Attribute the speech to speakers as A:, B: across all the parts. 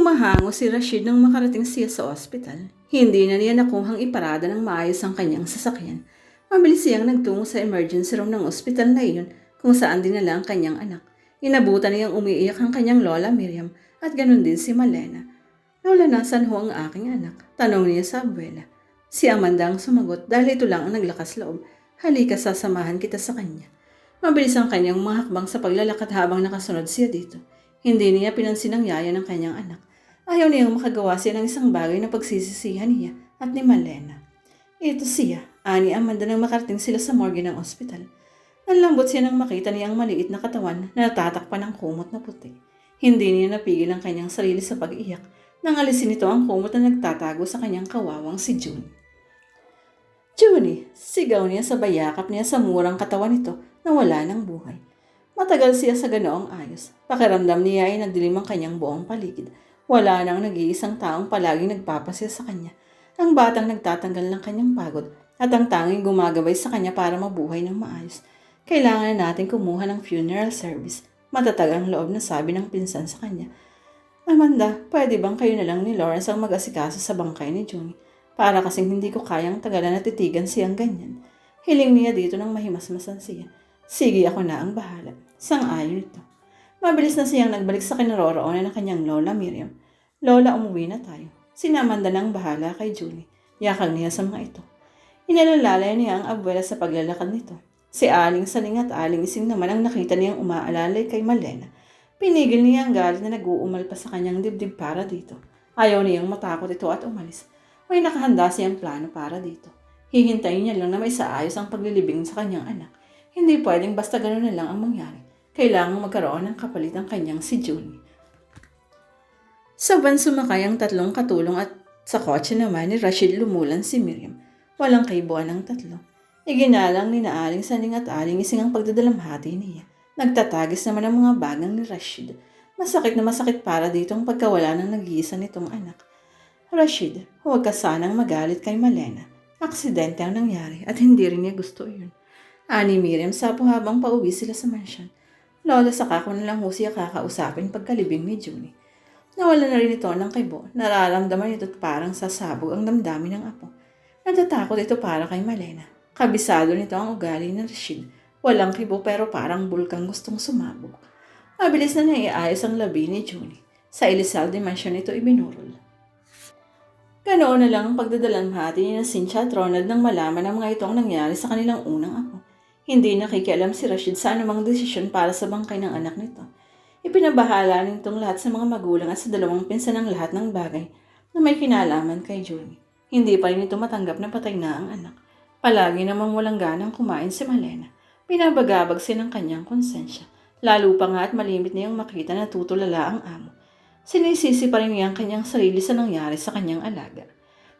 A: Humahango si Rashid nang makarating siya sa ospital. Hindi na niya nakuhang iparada ng maayos ang kanyang sasakyan. Mabilis siyang nagtungo sa emergency room ng ospital na iyon kung saan dinala ang kanyang anak. Inabutan niyang umiiyak ang kanyang lola Miriam at ganun din si Malena. Lola, nasan ho ang aking anak? Tanong niya sa abuela. Si Amanda ang sumagot dahil ito lang ang naglakas loob. Halika, sasamahan kita sa kanya. Mabilis ang kanyang mga hakbang sa paglalakad habang nakasunod siya dito. Hindi niya pinansin ang yaya ng kanyang anak. Ayaw niyang makagawa siya ng isang bagay na pagsisisihan niya at ni Malena. Ito siya, ani Amanda nang makarating sila sa morgue ng ospital. Nanlambot siya nang makita niya ang maliit na katawan na natatakpan ng kumot na puti. Hindi niya napigil ang kanyang sarili sa pag-iyak nang alisin nito ang kumot na nagtatago sa kanyang kawawang si June. Junie, sigaw niya sa bayakap niya sa murang katawan nito na wala ng buhay. Matagal siya sa ganoong ayos. Pakiramdam niya ay nagdilim ang kanyang buong paligid. Wala nang nag-iisang taong palaging nagpapasya sa kanya. Ang batang nagtatanggal ng kanyang pagod at ang tanging gumagabay sa kanya para mabuhay ng maayos. Kailangan na natin kumuha ng funeral service. Matatag ang loob na sabi ng pinsan sa kanya. Amanda, pwede bang kayo na lang ni Lawrence ang mag-asikaso sa bangkay ni Junie? Para kasing hindi ko kayang tagalan at titigan siyang ganyan. Hiling niya dito ng mahimasmasan siya. Sige, ako na ang bahala. Sang-ayon ito. Mabilis na siyang nagbalik sa kinaroroonan ng kanyang lola Miriam. Lola, umuwi na tayo. Sinamanda ng bahala kay Julie. Yakag niya sa mga ito. Inalalaya niya ang abuela sa paglalakad nito. Si Aling Saling at Aling Ising naman ang nakita niyang umaalalay kay Malena. Pinigil niya ang galit na nag-uumal pa sa kanyang dibdib para dito. Ayaw niyang matakot ito at umalis. May nakahanda siyang plano para dito. Hihintayin niya lang na may saayos ang paglilibing sa kanyang anak. Hindi pwedeng basta gano'n na lang ang mangyari. Kailangang magkaroon ng kapalit ang kanyang si Junie. Sa van sumakay ang tatlong katulong at sa kotse naman ni Rashid lumulan si Miriam. Walang kaibuan ng tatlo. Iginalang ni Naaling Saning at Aling Ising ang pagdadalamhati niya. Nagtatagis naman ang mga bagang ni Rashid. Masakit na masakit para dito ang pagkawala ng nag-iisa nitong anak. Rashid, huwag ka sanang magalit kay Malena. Aksidente ang nangyari at hindi rin niya gusto yun. Ani Miriam sapo habang pauwi sila sa mansyon. Lola, saka ko na lang ho siya kakausapin pagkalibing ni Junie. Nawala na rin ito ng kaibo. Nararamdaman nito parang sasabog ang damdamin ng apo. Natatakot ito para kay Malena. Kabisado nito ang ugali ni Rashid. Walang kibo pero parang bulkang gustong sumabog. Mabilis na naiayos ang labi ni Junie. Sa Elizalde Mansion ito ibinurol. Ganoon na lang ang pagdadalamhati ni Cynthia at Ronald nang malaman ang mga itong nangyari sa kanilang unang apo. Hindi nakikialam si Rashid sa anumang desisyon para sa bangkay ng anak nito. Ipinabahala nitong lahat sa mga magulang at sa dalawang pinsan ng lahat ng bagay na may kinalaman kay Julie. Hindi pa rin ito matanggap na patay na ang anak. Palagi namang walang ganang kumain si Malena. Pinabagabag siya ng kanyang konsensya. Lalo pa nga at malimit niyang makita na tutulala ang amo. Sinisisi pa rin niya ang kanyang sarili sa nangyari sa kanyang alaga.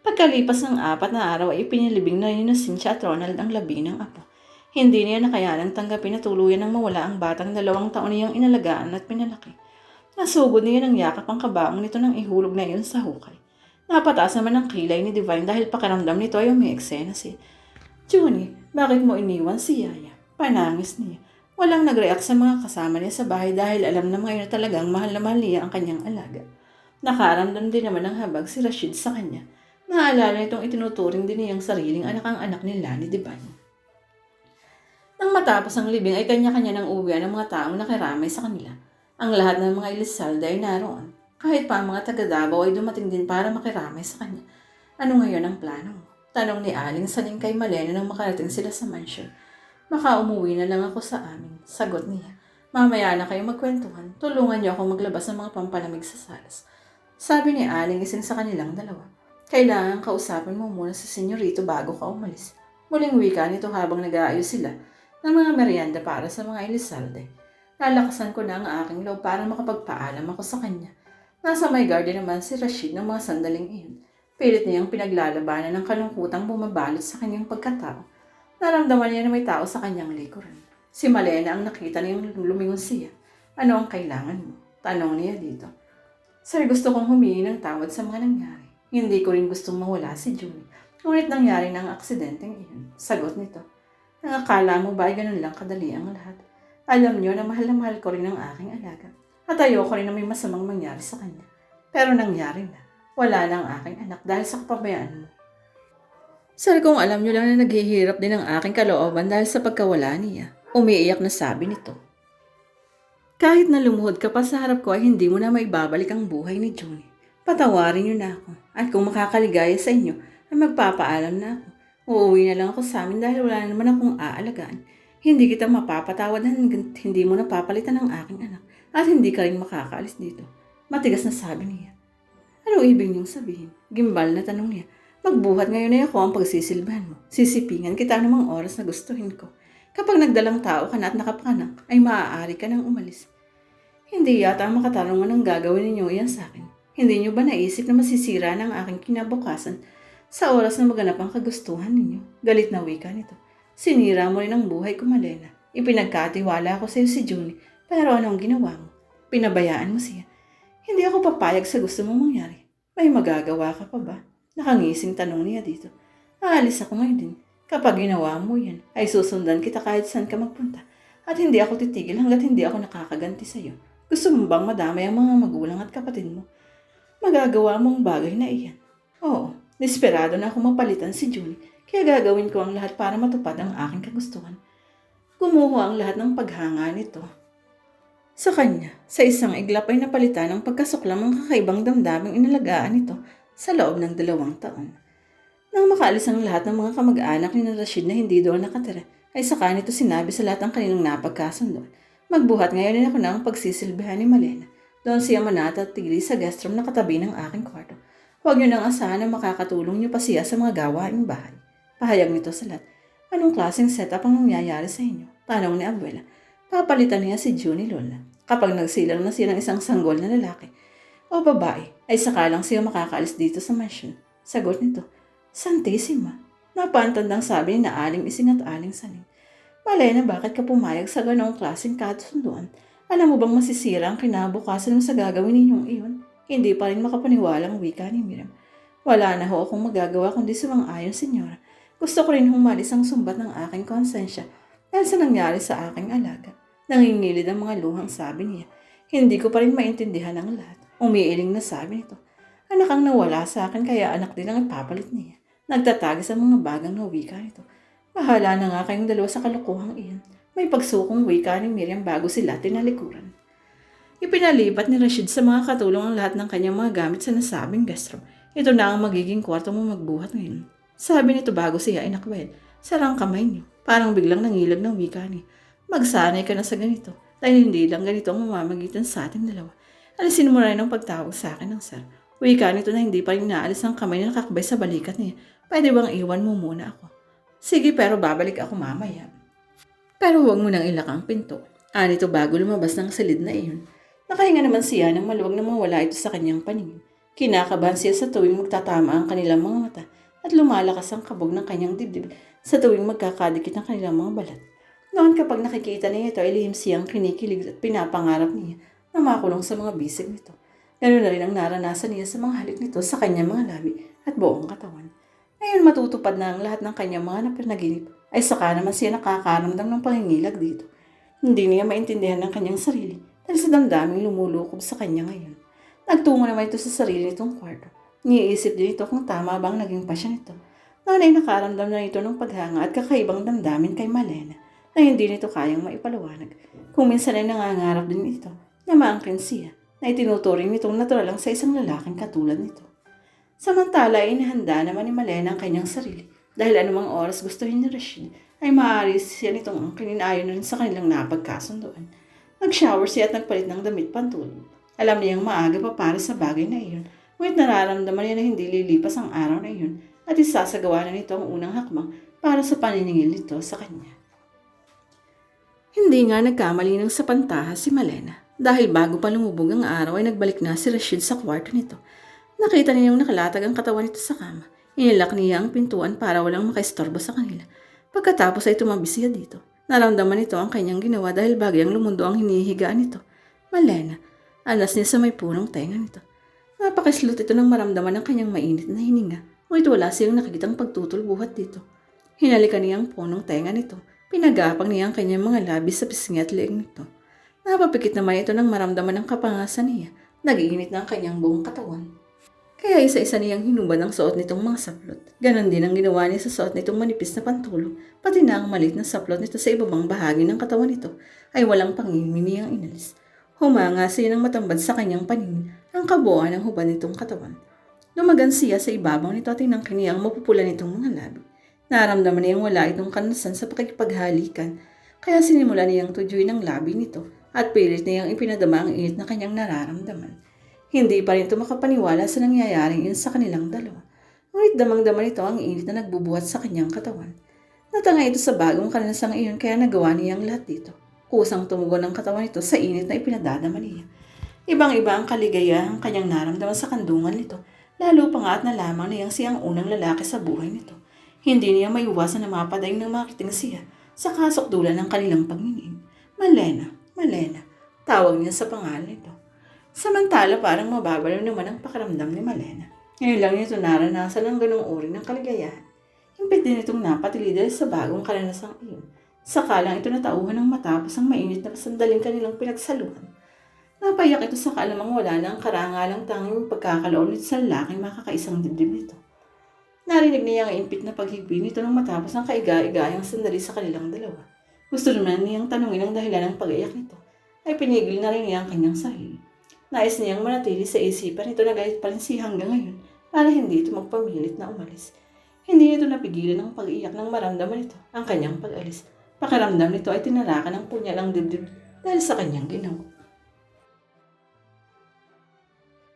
A: Pagkalipas ng apat na araw ay ipinilibing na ni na Cynthia at Ronald ang labi ng apo. Hindi niya nakayanang tanggapin na tuluyan ng mawala ang batang dalawang taon niyang inalagaan at pinalaki. Nasugod niya ng yakap ang kabaong nito nang ihulog na iyon sa hukay. Napataas naman ang kilay ni Divine dahil pakiramdam nito ay may eksena si Junie, bakit mo iniwan si Yaya? Panangis niya. Walang nag-react sa mga kasama niya sa bahay dahil alam na ngayon na talagang mahal na mahal niya ang kanyang alaga. Nakaramdam din naman ng habag si Rashid sa kanya. Naalala nitong itinuturing din niyang sariling anak ang anak nila ni Divine. Nang matapos ang libing ay kanya-kanya ng uwian ng mga taong nakiramay sa kanila. Ang lahat ng mga Elizalde ay naroon. Kahit pa ang mga taga Davao ay dumating din para makiramay sa kanya. Ano ngayon ang plano? Tanong ni Aling Saning kay Malena nang makarating sila sa mansion. Makaumuwi na lang ako sa amin. Sagot niya. Mamaya na kayo magkwentuhan. Tulungan niyo ako maglabas ng mga pampalamig sa salas. Sabi ni Aling Ising sa kanilang dalawa. Kailangan kausapin mo muna si senyorito bago ka umalis. Muling wika nito habang nag-aayos sila ng mga merienda para sa mga Elizalde. Lalakasan ko na ang aking loob para makapagpaalam ako sa kanya. Nasa may garden naman si Rashid ng mga sandaling iyon. Pilit niyang pinaglalabanan ng kalungkutang bumabalot sa kanyang pagkatao. Naramdaman niya na may tao sa kanyang likuran. Si Malena ang nakita niyang lumingon siya. Ano ang kailangan mo? Tanong niya dito. Sir, gusto kong humingi ng tawad sa mga nangyari. Hindi ko rin gustong mawala si Julie. Ngunit nangyari ng aksidenteng iyon. Sagot nito. Nangakala mo ba ay ganun lang kadali ang lahat? Alam niyo na mahal na mahal ko rin ang aking alaga. At ayoko rin na may masamang mangyari sa kanya. Pero nangyari na. Wala na ang aking anak dahil sa kapabayaan mo. Sir, kung alam niyo lang na naghihirap din ang aking kalooban dahil sa pagkawala niya. Umiiyak na sabi nito. Kahit na lumuhod ka pa sa harap ko ay hindi mo na maibabalik ang buhay ni Johnny. Patawarin niyo na ako. At kung makakaligaya sa inyo, ay magpapaalam na ako. Uuwi na lang ako sa amin dahil wala naman akong aalagaan. Hindi kita mapapatawad hanggang hindi mo napapalitan ang aking anak. At hindi ka rin makakaalis dito. Matigas na sabi niya. Ano ibig niyong sabihin? Gimbal na tanong niya. Magbuhat ngayon ay ako ang pagsisilbahan mo. Sisipingan kita anumang oras na gustuhin ko. Kapag nagdalang tao ka na at nakapanak, ay maaari ka nang umalis. Hindi yata makatarungan ang gagawin ninyo iyan sa akin. Hindi niyo ba naisip na masisira ng aking kinabukasan sa oras na maganap ang kagustuhan ninyo? Galit na wika nito. Sinira mo rin ang buhay ko, Malena. Ipinagkatiwala ko sa iyo si Junie, pero anong ginawa mo? Pinabayaan mo siya. Hindi ako papayag sa gusto mong mangyari. May magagawa ka pa ba? Nakangising tanong niya dito. Aalis ako ngayon din. Kapag ginawa mo yan, ay susundan kita kahit saan ka magpunta. At hindi ako titigil hanggat hindi ako nakakaganti sa iyo. Gusto mo bang madamay ang mga magulang at kapatid mo? Magagawa mo ang bagay na iyan. Oo, desperado na ako mapalitan si Julie, kaya gagawin ko ang lahat para matupad ang aking kagustuhan. Kumuha ang lahat ng paghanga nito. Sa kanya, sa isang iglap ay napalitan ang pagkasuklam ng kakaibang damdaming inalagaan nito sa loob ng dalawang taon. Nang makaalis ang lahat ng mga kamag-anak ni Rashid na hindi doon nakatira, ay saka nito sinabi sa lahat ng kanilang napagkasundo. Magbuhat ngayon din ako ng pagsisilbihan ni Malena. Doon siya manata at tigli sa guest room na katabi ng aking kwarto. Huwag niyo nang asahan na makakatulong niyo pa siya sa mga gawaing bahay. Pahayag nito sa lahat. Anong klaseng setup ang nangyayari sa inyo? Tanong ni Abuela. Papalitan niya si Junie Lola. Kapag nagsilang na siya ng isang sanggol na lalaki o babae, ay saka lang siya makakaalis dito sa mansion. Sagot nito, Santissima. Napantandang sabi ni na aling ising at aling saning. Malay na bakit ka pumayag sa ganong klaseng katusunduan? Alam mo bang masisira ang kinabukasan mo sa gagawin ninyong iyon? Hindi pa rin makapaniwalang wika ni Miriam. Wala na ho akong magagawa kundi sumang-ayon, senyora. Gusto ko rin humalis ang sumbat ng aking konsensya dahil sa nangyari sa aking alaga. Nangingilid ang mga luhang sabi niya. Hindi ko pa rin maintindihan ang lahat. Umiiling na sabi nito. Anak ang nawala sa akin kaya anak din ang ipapalit niya. Nagtatagi sa mga bagang na wika nito. Bahala na nga kayong dalawa sa kalukuhang iyan. May pagsukong wika ni Miriam bago sila tinalikuran. Ipinalipat ni Rashid sa mga katulong ang lahat ng kanyang mga gamit sa nasabing guest room. Ito na ang magiging kwarto mo magbuhat ngayon. Sabi nito bago siya ay nakwel. Sarang kamay niyo. Parang biglang nangilag ng wika niya. Magsanay ka na sa ganito. Dahil hindi lang ganito ang mamamagitan sa ating dalawa. Alisin mo rin ang pagtawag sa akin ng sir. Wika nito na hindi pa rin naalis ang kamay na nakakabay sa balikat niya. Pwede bang iwan mo muna ako? Sige pero babalik ako mamaya. Pero huwag mo nang ilak ang pinto. Anito bago lumabas ng silid na iyon. Nakahinga naman siya nang maluwag na mawala ito sa kanyang paningin. Kinakabahan siya sa tuwing magtatama ang kanilang mga mata at lumalakas ang kabog ng kanyang dibdib sa tuwing magkakadikit ang kanilang mga balat. Noon kapag nakikita niya ito ay lihim siyang kinikilig at pinapangarap niya na makulong sa mga bisig nito. Ganoon na rin ang naranasan niya sa mga halik nito sa kanyang mga labi at buong katawan. Ngayon matutupad na ang lahat ng kanyang mga napanaginip ay saka naman siya nakakaramdam ng pangingilag dito. Hindi niya maintindihan ang kanyang sarili dahil sa damdaming lumulukob sa kanya ngayon. Nagtungo naman ito sa sarili nitong kwarto. Niisip din ito kung tama bang naging pasya nito. Noon ay nakaramdam na ito ng paghanga at kakaibang damdamin kay Malena na hindi nito kayang maipaliwanag. Kung minsan ay nangangarap din ito na maangkin siya na itinuturing nitong natural lang sa isang lalaking katulad nito. Samantala ay inihanda naman ni Malena ang kanyang sarili dahil anumang oras gustuhin ni Rashid ay maaari siya nitong kininayon rin sa kanilang napagkasunduan. Nag-shower siya at nagpalit ng damit pantulog. Alam niyang maaga pa para sa bagay na iyon, ngunit nararamdaman niya na hindi lilipas ang araw na iyon at isasagawa na nito ang unang hakbang para sa paniningil nito sa kanya. Hindi nga nagkamali ng sa pantaha si Malena dahil bago pa lumubog ang araw ay nagbalik na si Rashid sa kwarto nito. Nakita niyang nakalatag ang katawan nito sa kama. Inilak niya ang pintuan para walang makaistorbo sa kanila. Pagkatapos ay tumabi siya dito. Naramdaman nito ang kanyang ginawa dahil bagyang lumundo ang hinihigaan nito. Malena, alas niya sa may punong tenga nito. Napakaslot ito nang maramdaman ang kanyang mainit na hininga. Ngunit wala siyang nakikitang pagtutulbuhat dito. Hinalikan niya ang punong tenga nito. Pinagapang niya ang kanyang mga labis sa pisngi at leeg nito. Napapikit naman ito nang maramdaman ang kapangasan niya. Nag-iinit na ang kanyang buong katawan. Kaya isa-isa niyang hinubad ang suot nitong mga saplot. Ganon din ang ginawa niya sa suot nitong manipis na pantulog, pati na ang malit na saplot nito sa ibabang bahagi ng katawan nito ay walang pangingimi niyang inalis. Humanga siya ng matambad sa kanyang paningin ang kabuuan ng hubad nitong katawan. Lumagan siya sa ibabaw nito at tinangkin niya ang mapupula nitong mga labi. Naramdaman niyang wala itong kanasan sa pakikipaghalikan, kaya sinimula niyang tujuin ang labi nito at pilit niyang ipinadama ang init na kanyang nararamdaman. Hindi pa rin ito makapaniwala sa nangyayaring yun sa kanilang dalawa. Ngunit damang-dama nito ang init na nagbubuhat sa kanyang katawan. Natanga ito sa bagong kalanasang iyon kaya nagawa niya ang lahat dito. Kusang tumugon ang katawan nito sa init na ipinadadama niya. Ibang-iba ang kaligayahang kanyang naramdaman sa kandungan nito, lalo pa nga at nalaman niyang siyang unang lalaki sa buhay nito. Hindi niya maiwasan na mapadaing ng marketing siya sa kasokdulan ng kanilang pagmingin. Malena, Malena, tawag niya sa pangalan nito. Samantala parang mababalaw naman ang pakiramdam ni Malena. Ngayon lang nito naranasan ang ganong uri ng kaligayahan. Impit din itong napatili dahil sa bagong kalanasang iyon. Sakalang ito natauhan ng matapos ang mainit na sandaling kanilang pinagsaluhan. Napayak ito sa kaalamang wala na ang karangalang tanging pagkakalaon nito sa lalaking makakaisang dibdib nito. Narinig niya ang impit na paghigbi nito nang matapos ang kaiga-igayang sandali sa kanilang dalawa. Gusto naman niyang tanungin ang dahilan ng pag-iyak nito, ay pinigil na rin niya ang kanyang sarili. Nais niyang manatili sa isipan nito na galit pa rin hanggang ngayon para hindi ito magpamilit na umalis. Hindi nito napigilan ang pag-iyak nang maramdaman nito ang kanyang pag-alis. Pakiramdam nito ay tinarakan ng punyal ang dibdib dahil sa kanyang ginawa.